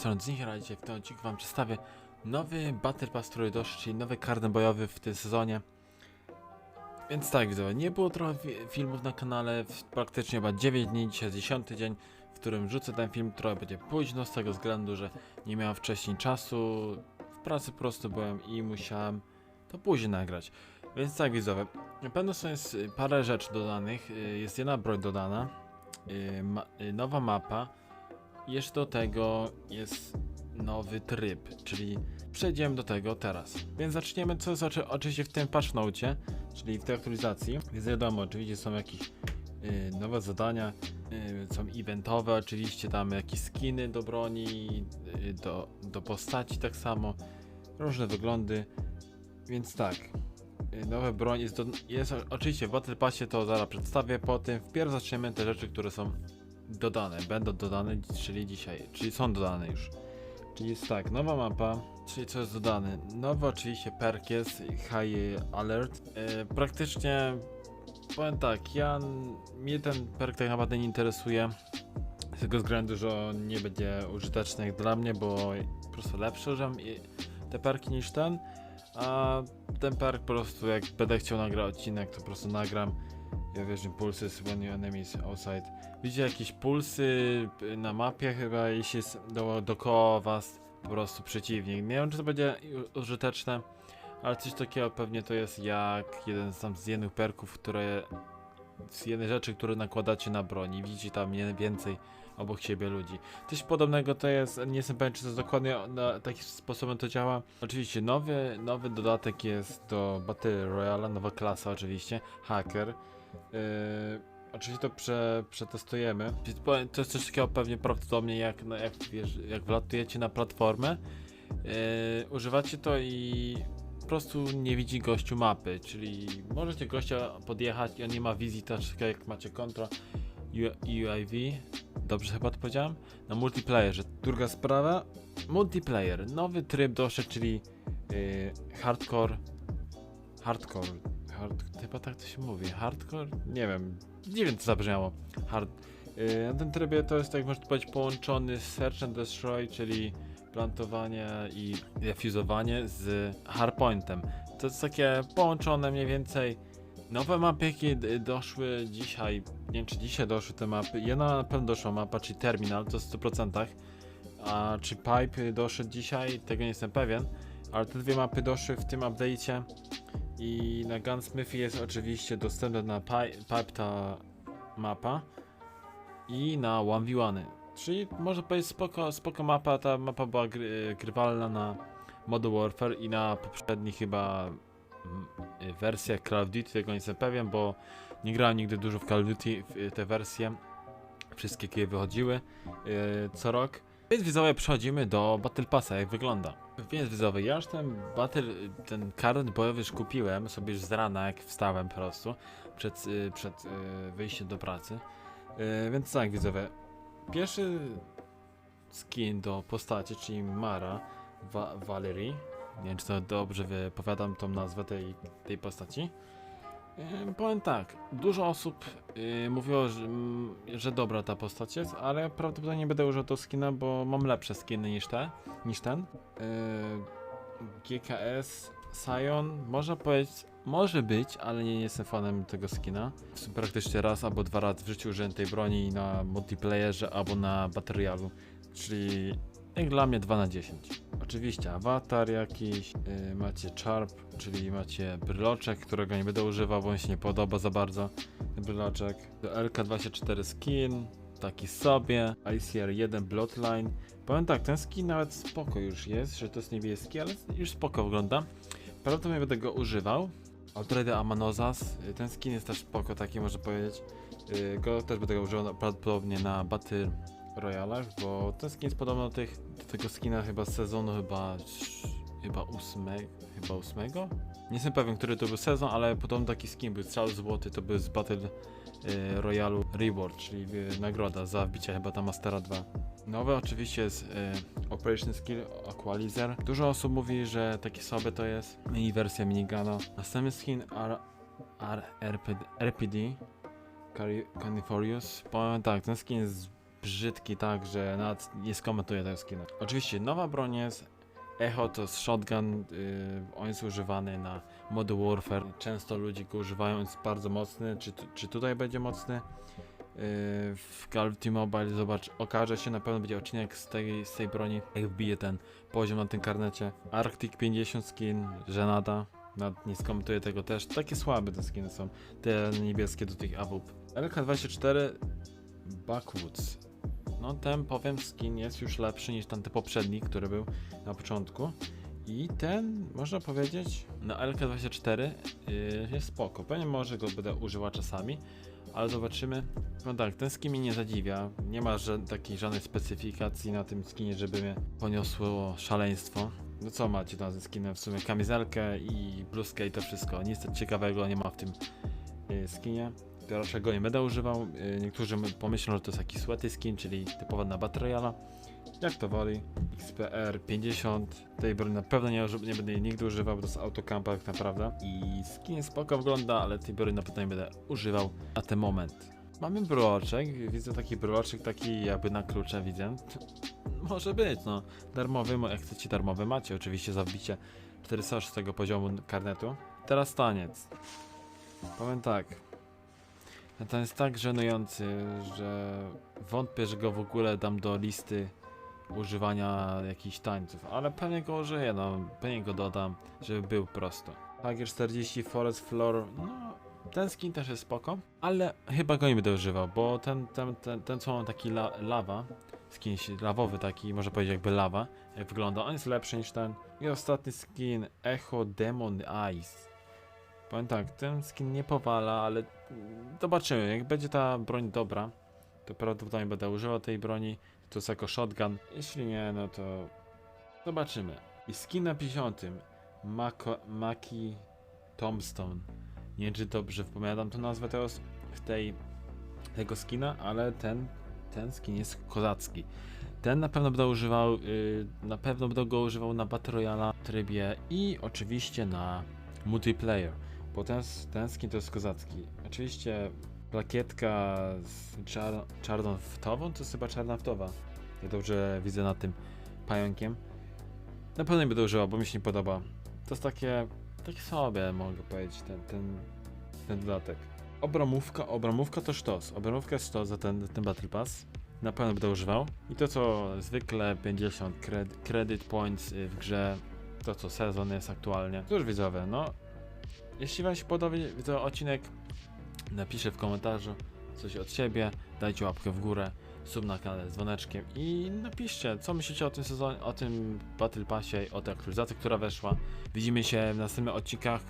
strony dzisiaj w tym odcinku wam przedstawię. Nowy Battle Pass, który doszedł, czyli nowy karnet bojowy w tym sezonie. Więc tak, widzowie, nie było trochę fi filmów na kanale, praktycznie chyba 9 dni, dzisiaj jest 10 dzień, w którym rzucę ten film, trochę będzie późno z tego względu, że nie miałem wcześniej czasu, w pracy po prostu byłem i musiałem to później nagrać. Więc tak, widzowie, na pewno są jest parę rzeczy dodanych, y, jest jedna broń dodana, y, y, nowa mapa, jeszcze do tego jest nowy tryb, czyli przejdziemy do tego teraz. Więc zaczniemy co jest oczy- oczywiście w tym patch note, czyli w tej aktualizacji. Więc wiadomo, oczywiście są jakieś y, nowe zadania, y, są eventowe, oczywiście tam jakieś skiny do broni, y, do, do postaci tak samo, różne wyglądy. Więc tak, y, nowe broń jest, do, jest oczywiście w Battle Passie, to zaraz przedstawię po tym. Wpierw zaczniemy te rzeczy, które są dodane, będą dodane, czyli dzisiaj, czyli są dodane już. Czyli jest tak, nowa mapa, czyli co jest dodane? Nowy oczywiście perk jest, High Alert. E, praktycznie, powiem tak, ja, mnie ten perk tak naprawdę nie interesuje. Z tego względu, że on nie będzie użyteczny dla mnie, bo po prostu lepsze używam te perki niż ten. A ten perk po prostu jak będę chciał nagrać odcinek, to po prostu nagram. Ja wiesz, pulsy when your enemies outside. Widzicie jakieś pulsy na mapie chyba, jeśli jest do, dookoła was po prostu przeciwnik. Nie wiem, czy to będzie użyteczne, ale coś takiego pewnie to jest jak jeden z tam z jednych perków, które z jednej rzeczy, które nakładacie na broni. Widzicie tam więcej obok siebie ludzi. Coś podobnego to jest, nie jestem pewien, czy to dokładnie na taki sposobem to działa. Oczywiście nowy, nowy dodatek jest do Battle Royale, nowa klasa oczywiście, hacker. Yy, oczywiście to prze, przetestujemy. To jest coś takiego pewnie prawdopodobnie jak, no, jak, wiesz, jak wlatujecie na platformę, yy, używacie to i po prostu nie widzi gościu mapy, czyli możecie gościa podjechać i on nie ma wizji, też tak jak macie kontra UIV, dobrze chyba to powiedziałem? Na multiplayerze. Druga sprawa, multiplayer, nowy tryb doszedł, czyli yy, hardcore, hardcore, hard, chyba tak to się mówi, hardcore? Nie wiem, nie wiem co zabrzmiało, hard. Yy, na tym trybie to jest tak można powiedzieć połączony Search and Destroy, czyli plantowanie i defuzowanie z hardpointem. To jest takie połączone mniej więcej nowe mapy, jakie doszły dzisiaj, nie wiem czy dzisiaj doszły te mapy, jedna na pewno doszła mapa, czyli Terminal, to w 100%, a czy Pipe doszedł dzisiaj, tego nie jestem pewien, ale te dwie mapy doszły w tym update'cie i na Gunsmithie jest oczywiście dostępna na Pi- Pipe ta mapa i na 1v1. Czyli można powiedzieć spoko, spoko mapa, ta mapa była gry, grywalna na Modern Warfare i na poprzednich chyba mm, wersjach Call of Duty, tego nie jestem pewien, bo nie grałem nigdy dużo w Call of Duty, te wersje, wszystkie jakie wychodziły y, co rok. Więc widzowie przechodzimy do Battle Passa, jak wygląda. Więc widzowie, ja już ten Battle, ten karnet bojowy już kupiłem sobie już z rana, jak wstałem po prostu, przed, y, przed y, wyjściem do pracy. Y, Więc tak widzowie, pierwszy skin do postaci, czyli Mara Wa Valerie. Nie wiem, czy to dobrze wypowiadam tą nazwę tej, tej postaci. Yy, powiem tak, dużo osób yy, mówiło, że, że dobra ta postać jest, ale prawdopodobnie nie będę użył tego skina, bo mam lepsze skiny niż te, niż ten. Yy, GKS Sion, można powiedzieć, może być, ale nie jestem fanem tego skina. Praktycznie raz albo dwa razy w życiu użyłem tej broni na multiplayerze albo na baterialu, czyli jak dla mnie 2 na 10. Oczywiście awatar jakiś, yy, macie charp, czyli macie bryloczek, którego nie będę używał, bo on się nie podoba za bardzo. Bryloczek. Do LK24 skin, taki sobie. ICR1 Bloodline. Powiem tak, ten skin nawet spoko już jest, że to jest niebieski, ale już spoko wygląda. Prawdopodobnie będę go używał. Altreda Amanozas, y, ten skin jest też spoko, taki można powiedzieć. Y, Go też będę go używał prawdopodobnie na Battle Royalach, bo ten skin jest podobny do, tych, do tego skina chyba z sezonu chyba chyba ósmego, chyba ósmego? Nie jestem pewien, który to był sezon, ale podobno taki skin był, strzał złoty, to był z Battle y, Royalu Reward, czyli y, nagroda za wbicie chyba tam Mastera 2. Nowe oczywiście jest y, Operation Skill Equalizer. Dużo osób mówi, że takie słabe to jest. Mini wersja minigana. Następny skin R, R, RPD, RPD Carnivorous. Powiem tak, ten skin jest brzydki tak, że nawet nie skomentuję tego skina. Oczywiście nowa broń jest Echo to jest shotgun, yy, on jest używany na Modern Warfare. Często ludzie go używają, jest bardzo mocny. Czy, czy tutaj będzie mocny? Yy, w Call of Duty Mobile zobacz, okaże się, na pewno będzie odcinek z tej, z tej broni, jak wbije ten poziom na tym karnecie. Arctic 50 skin, żenada. Nad, nie skomentuję tego też. Takie słabe te skiny są. Te niebieskie do tych AWP. LK24 Backwoods. No ten powiem skin jest już lepszy niż ten poprzedni, który był na początku. I ten, można powiedzieć, na LK24 yy, jest spoko. Pewnie może go będę używał czasami, ale zobaczymy. No tak, ten skin mnie nie zadziwia. Nie ma ża- takiej żadnej specyfikacji na tym skinie, żeby mnie poniosło szaleństwo. No co macie tam ze skinem? W sumie kamizelkę i bluzkę i to wszystko. Nic ciekawego nie ma w tym yy, skinie. To raczej go nie będę używał. Yy, niektórzy my- pomyślą, że to jest jakiś sweaty skin, czyli typowa na Battle. Jak to woli? XPR 50. Tej broni na pewno nie, nie będę jej nigdy używał, bo to jest autokampa tak naprawdę. I skin spoko wygląda, ale tej broni na pewno nie będę używał na ten moment. Mamy broczek, widzę taki broczek, taki jakby na klucze widzę. Może być, no. Darmowy, mo- jak chcecie darmowy macie, oczywiście za wbicie 406 poziomu karnetu. Teraz taniec. Powiem tak. Ten jest tak żenujący, że wątpię, że go w ogóle dam do listy używania jakichś tańców, ale pewnie go użyję, no, pewnie go dodam, żeby był prosto. Tiger 40 Forest Floor, no, ten skin też jest spoko, ale chyba go nie będę używał, bo ten, ten, ten, ten co mam taki la, lawa, skin lawowy taki, można powiedzieć jakby lawa, jak wygląda, on jest lepszy niż ten. I ostatni skin, Echo Demon Eyes. Powiem tak, ten skin nie powala, ale zobaczymy, jak będzie ta broń dobra, to prawdopodobnie będę używał tej broni, to jest jako shotgun. Jeśli nie, no to zobaczymy. I skin na 50. Mako, Maki Tombstone. Nie wiem, czy dobrze wypowiadam tę nazwę tej, tego skina, ale ten, ten skin jest kozacki. Ten na pewno będę używał, yy, na pewno będę go używał na Battle Royale trybie i oczywiście na multiplayer, bo ten, ten skin to jest kozacki. Oczywiście plakietka z czar, czarnoftową, to jest chyba czarnaftowa. Jak dobrze widzę nad tym pająkiem. Na pewno nie będę używał, bo mi się nie podoba. To jest takie, takie sobie mogę powiedzieć, ten, ten, ten dodatek. Obramówka, obramówka to sztos. Obramówka jest sztos za ten, ten Battle Pass. Na pewno będę używał. I to co zwykle 50 cred, credit points w grze. To co sezon jest aktualnie. Cóż widzowie, no. Jeśli wam się podoba widzowie, odcinek, napiszę w komentarzu coś od siebie, dajcie łapkę w górę, sub na kanale z dzwoneczkiem i napiszcie, co myślicie o tym sezonie, o tym Battle Passie, o tej aktualizacji, która weszła. Widzimy się w następnych odcinkach,